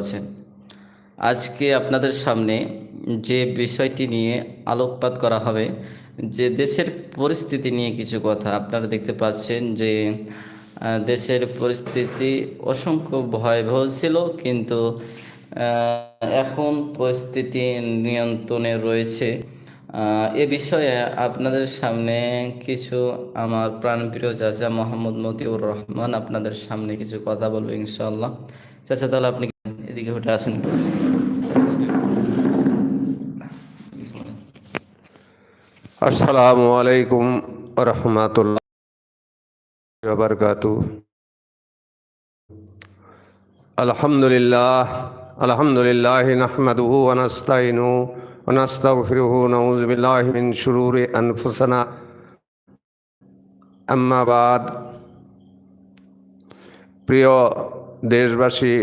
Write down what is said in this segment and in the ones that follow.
আছেন। আজকে আপনাদের সামনে যে বিষয়টি নিয়ে আলোকপাত করা হবে, যে দেশের পরিস্থিতি নিয়ে কিছু কথা আপনারা দেখতে পাচ্ছেন যে দেশের পরিস্থিতি অসংখ্য ভয়াবহ ছিল, কিন্তু এখন পরিস্থিতি নিয়ন্ত্রণে রয়েছে। এ বিষয়ে আপনাদের সামনে কিছু আমার প্রাণপ্রিয় চাচা মোহাম্মদ মতিউর রহমান আপনাদের সামনে কিছু কথা বলব ইনশাআল্লাহ। চাচা, তাহলে আপনি এদিকে উঠে আসেন আসসালামু আলাইকুম রহমতুল্লাহ বারকাতু আলহামদুলিল্লাহ আলহামদুলিল্লাহ নাহমাদুহু ওয়া নাস্তাইনু ওয়া নাস্তাগফিরুহু, নাউযু বিল্লাহি মিন শুরুরি আনফুসিনা। আম্মা প্রিয় দেশবাসী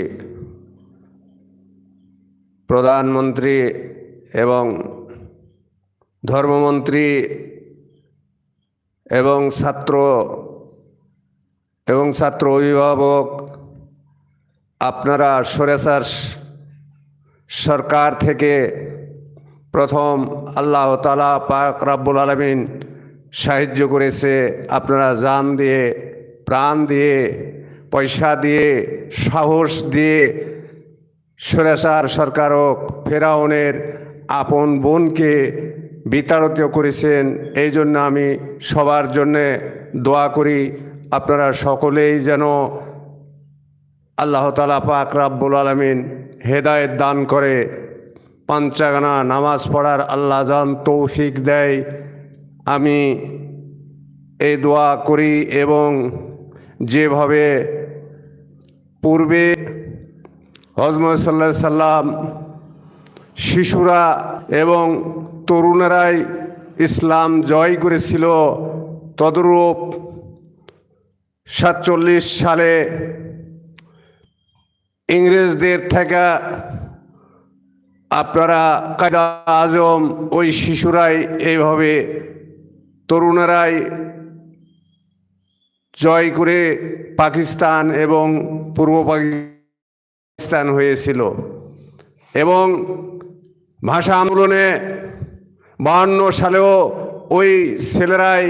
প্রধানমন্ত্রী এবং ধর্মমন্ত্রী এবং ছাত্র এবং ছাত্র অভিভাবক, আপনারা সরেসার সরকার থেকে প্রথম আল্লাহ তালা পাক রাব্বুল আলমিন সাহায্য করেছে। আপনারা যান দিয়ে, প্রাণ দিয়ে, পয়সা দিয়ে, সাহস দিয়ে সুরেশার সরকারক ফেরাউনের আপন বোনকে বিতাড়িত করেছেন, এই জন্য আমি সবার জন্যে দোয়া করি, আপনারা সকলেই যেন আল্লাহ তালা পাক রাব্বুল আলমিন হেদায়েত দান করে, পাঞ্চাগানা নামাজ পড়ার আল্লাহ জান তৌফিক দেয়। আমি এই দোয়া করি এবং যেভাবে পূর্বে হজমত সাল্লাহ সাল্লাম, শিশুরা এবং তরুণেরাই ইসলাম জয় করেছিল তদরূপ সাতচল্লিশ সালে ইংরেজদের থেকে আপনারা কায়দা আজম, ওই শিশুরাই এইভাবে তরুণেরাই জয় করে পাকিস্তান এবং পূর্ব পাকিস্তান হয়েছিল এবং ভাষা আন্দোলনে বাহান্ন সালেও ওই ছেলেরাই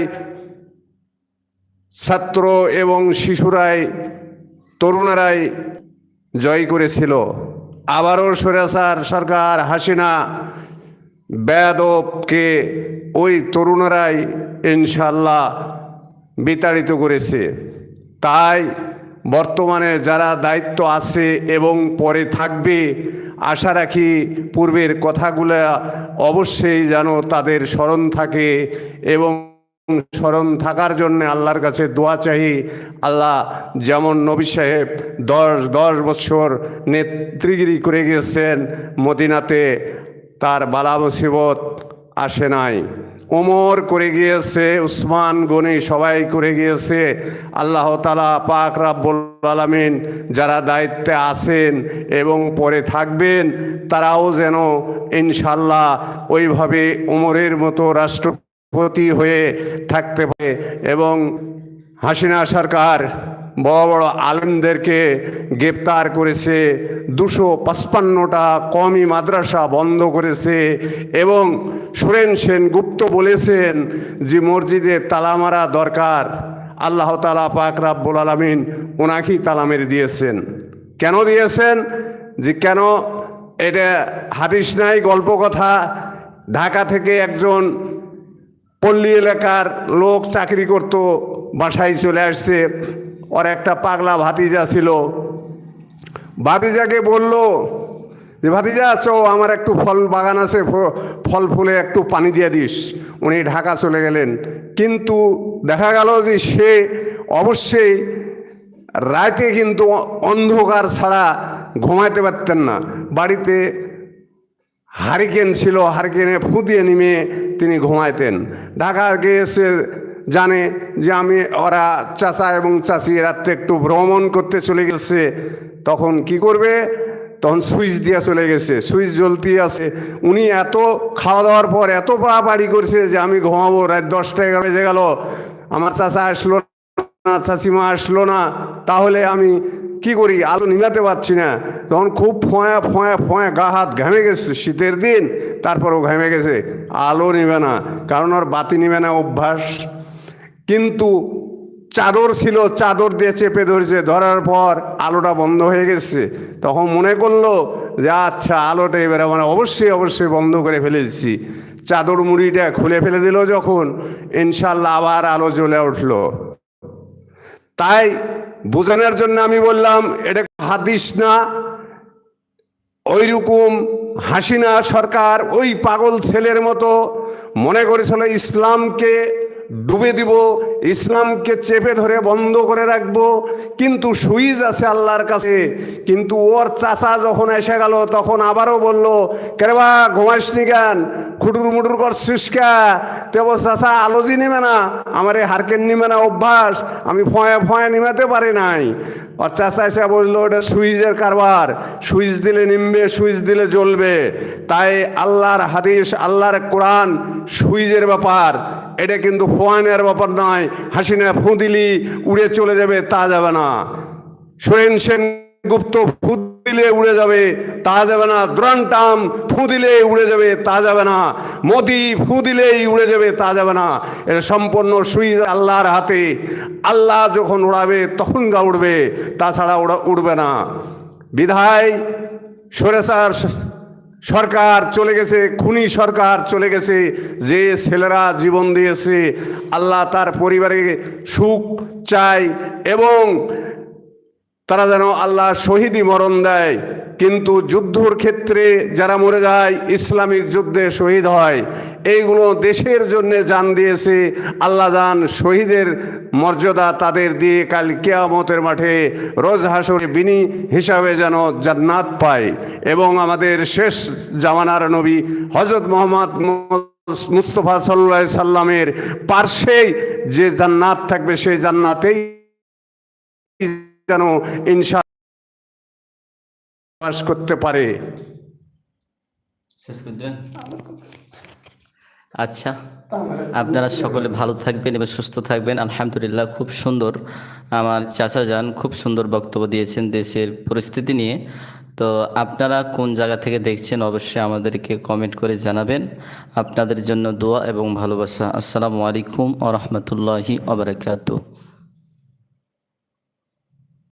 ছাত্র এবং শিশুরাই, তরুণেরাই জয় করেছিল। আবারও সরেসার সরকার হাসিনা বেদবকে ওই তরুণেরাই ইনশাল্লাহ বিতাড়িত করেছে। তাই বর্তমানে যারা দায়িত্ব আছে এবং পরে থাকবে, আশা রাখি পূর্বের কথাগুলো অবশ্যই যেন তাদের স্মরণ থাকে এবং স্মরণ থাকার জন্য আল্লাহর কাছে দোয়া চাই। আল্লাহ যেমন নবী সাহেব দশ দশ বছর নেতৃগিরি করে গিয়েছেন মদিনাতে তার বালা মুসিবত আসে নাই। ওমর করে গিয়েছে, উসমান গনি সবাই করে গিয়েছে। আল্লাহ তালা পাক রাব্বুল আলমিন যারা দায়িত্বে আছেন এবং পরে থাকবেন, তারাও যেন ইনশাল্লাহ ওইভাবে ওমরের মতো রাষ্ট্রপতি হয়ে থাকতে পারে এবং হাসিনা সরকার বড় বড় আলেমদেরকে গ্রেপ্তার করেছে, দুশো পাঁচপান্নটা কমি মাদ্রাসা বন্ধ করেছে এবং সুরেন সেন গুপ্ত বলেছেন যে মসজিদে তালা মারা দরকার। আল্লাহ তালা পাক রাব্বুল আলমিন ওনাকেই তালা মেরে দিয়েছেন। কেন দিয়েছেন? যে কেন? এটা হাদিস নাই, গল্প কথা। ঢাকা থেকে একজন পল্লী এলাকার লোক চাকরি করত, বাসায় চলে আসছে। ওর একটা পাগলা ভাতিজা ছিল। ভাতিজাকে বলল, যে ভাতিজা চো আমার একটু ফল বাগান আছে ফল ফুলে একটু পানি দিয়ে দিস। উনি ঢাকা চলে গেলেন। কিন্তু দেখা গেল যে সে অবশ্যই রাতে কিন্তু অন্ধকার ছাড়া ঘুমাইতে পারতেন না। বাড়িতে হারিকেন ছিল, হারিকেনে ফু দিয়ে নিমে তিনি ঘুমাইতেন। ঢাকা গিয়েছে জানে যে আমি, ওরা চাচা এবং চাচি রাত্রে একটু ভ্রমণ করতে চলে গেছে। তখন কি করবে? তখন সুইচ দিয়ে চলে গেছে। সুইচ জ্বলতি আছে। উনি এত খাওয়া দাওয়ার পর এত পাড়াপাড়ি করছে যে আমি ঘুমাবো। রাত দশটা এগারো বেজে গেল। আমার চাচা আসলো না, চাচিমা আসলো না। তাহলে আমি কি করি? আলো নিভাতে পারছি না। তখন খুব ফোঁয়া ফোঁয়া ফোঁয়া গা হাত ঘেমে গেছে। শীতের দিন, তারপরও ঘেমে গেছে। আলো নিবে না। কারণ ওর বাতি নিবে না, অভ্যাস। কিন্তু চাদর ছিল, চাদর দিয়ে চেপে ধরেছে। ধরার পর আলোটা বন্ধ হয়ে গেছে। তখন মনে করল যে আচ্ছা আলোটা এবারে মানে অবশ্যই অবশ্যই বন্ধ করে ফেলেছি। চাদর মুড়িটা খুলে ফেলে দিল যখন, ইনশাল্লাহ আবার আলো জ্বলে উঠল। তাই বোঝানোর জন্য আমি বললাম, এটা হাদিস না। ওইরকম হাসিনা সরকার ওই পাগল ছেলের মতো মনে করেছিল ইসলামকে ডুবে দিব, ইসলামকে চেপে ধরে বন্ধ করে রাখব। কিন্তু সুইজ আছে আল্লাহর কাছে। কিন্তু ওর চাচা যখন এসে গেল, তখন আবারও বলল কেরেবা ঘুমাসনি জ্ঞান খুটুর মুটুর কর কা? তেব চাচা, আলোজি নেবে না। আমার এই হারকেন নিবে না অভ্যাস। আমি ফয়ে ফয়ে নিমাতে পারি নাই। আর চাচা এসে বলল ওটা সুইচের কারবার। সুইচ দিলে নিমবে, সুইচ দিলে জ্বলবে। তাই আল্লাহর হাদিস, আল্লাহর কোরআন সুইচের ব্যাপার। এটা কিন্তু ফোয়ানের ব্যাপার নয়। হাসিনা ফু দিলি উড়ে চলে যাবে, তা যাবে না। সোরেন সেন গুপ্ত ফু দিলে উড়ে যাবে, তা যাবে না। দ্রান্টাম ফু দিলে উড়ে যাবে, তা যাবে না। মোদি ফু দিলেই উড়ে যাবে, তা যাবে না। এটা সম্পূর্ণ সুইচ আল্লাহর হাতে। আল্লাহ যখন উড়াবে, তখন গা উড়বে, তাছাড়া ওরা উড়বে না। বিধায় সরেসার সরকার চলে গেছে, খুনি সরকার চলে গেছে, যে ছেলেরা জীবন দিয়েছে, আল্লাহ তার পরিবারে সুখ চায় এবং তারা যেন আল্লাহ শহীদই মরণ দেয়। কিন্তু যুদ্ধর ক্ষেত্রে যারা মরে যায়, ইসলামিক যুদ্ধে শহীদ হয়, এইগুলো দেশের জন্য জান দিয়েছে। আল্লাহ জান শহীদের মর্যাদা তাদের দিয়ে কাল কেয়ামতের মাঠে রোজ হাসরে বিনি হিসাবে যেন জান্নাত পায়। এবং আমাদের শেষ জামানার নবী হজরত মোহাম্মদ মুস্তফা সাল্লা সাল্লামের পার্শ্বেই যে জান্নাত থাকবে, সেই জান্নাতেই যেন ইনশা বাস করতে পারে। আচ্ছা আপনারা সকলে ভালো থাকবেন এবং সুস্থ থাকবেন। আলহামদুলিল্লাহ, খুব সুন্দর আমার চাচা যান খুব সুন্দর বক্তব্য দিয়েছেন দেশের পরিস্থিতি নিয়ে। তো আপনারা কোন জায়গা থেকে দেখছেন অবশ্যই আমাদেরকে কমেন্ট করে জানাবেন। আপনাদের জন্য দোয়া এবং ভালোবাসা। আসসালামু আলাইকুম ও রহমতুল্লাহি ওবরাকাতু